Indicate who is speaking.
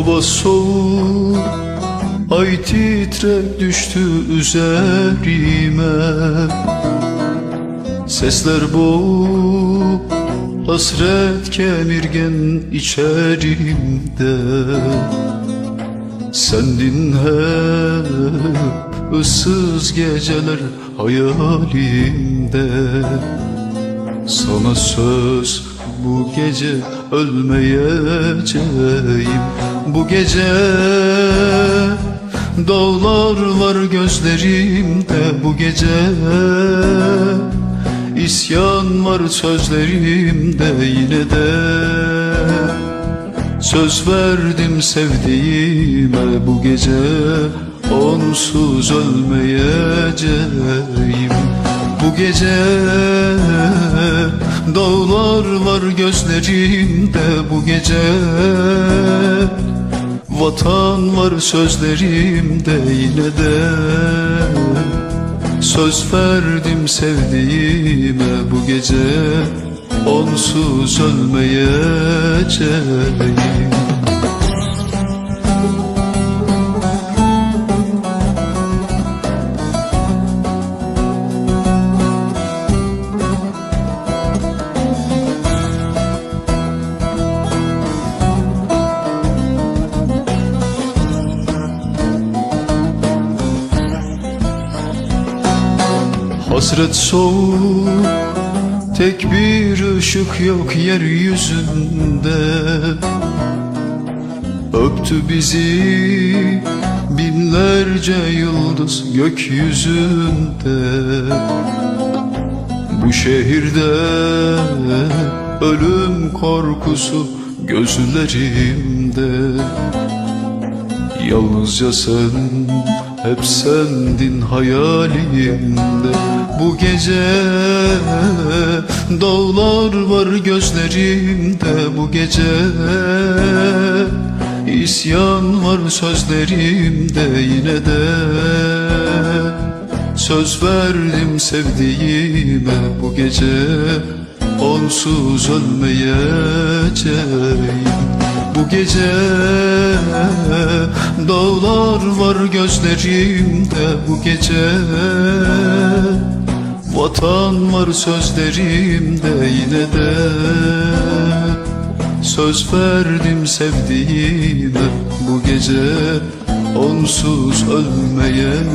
Speaker 1: Hava soğuk Ay titrek düştü üzerime. Sesler boğuk Hasret kemirgen içerimde. Sendin hep ıssız geceler hayalimde. Sana söz bu gece ölmeyeceğim Bu gece dağlar var gözlerimde. Bu gece isyan var sözlerimde. Yine de Söz verdim sevdiğime. Bu gece Onsuz ölmeyeceğim Bu gece Dağlar var gözlerimde bu gece. Vatan var sözlerimde yine de. Söz verdim sevdiğime bu gece. Onsuz ölmeyeceğim Hasret soğuk Tek bir ışık yok yeryüzünde. Öptü bizi binlerce yıldız gökyüzünde. Bu şehirde ölüm korkusu gözlerimde. Yalnızca sen hep sendin hayalimde. Bu gece dağlar var gözlerimde. Bu gece isyan var sözlerimde. Yine de Söz verdim sevdiğime. Bu gece Onsuz ölmeyeceğim bu gece Dağlar var gözlerimde bu gece. Vatan var sözlerimde yine de. Söz verdim sevdiğime bu gece. Onsuz ölmeyeceğim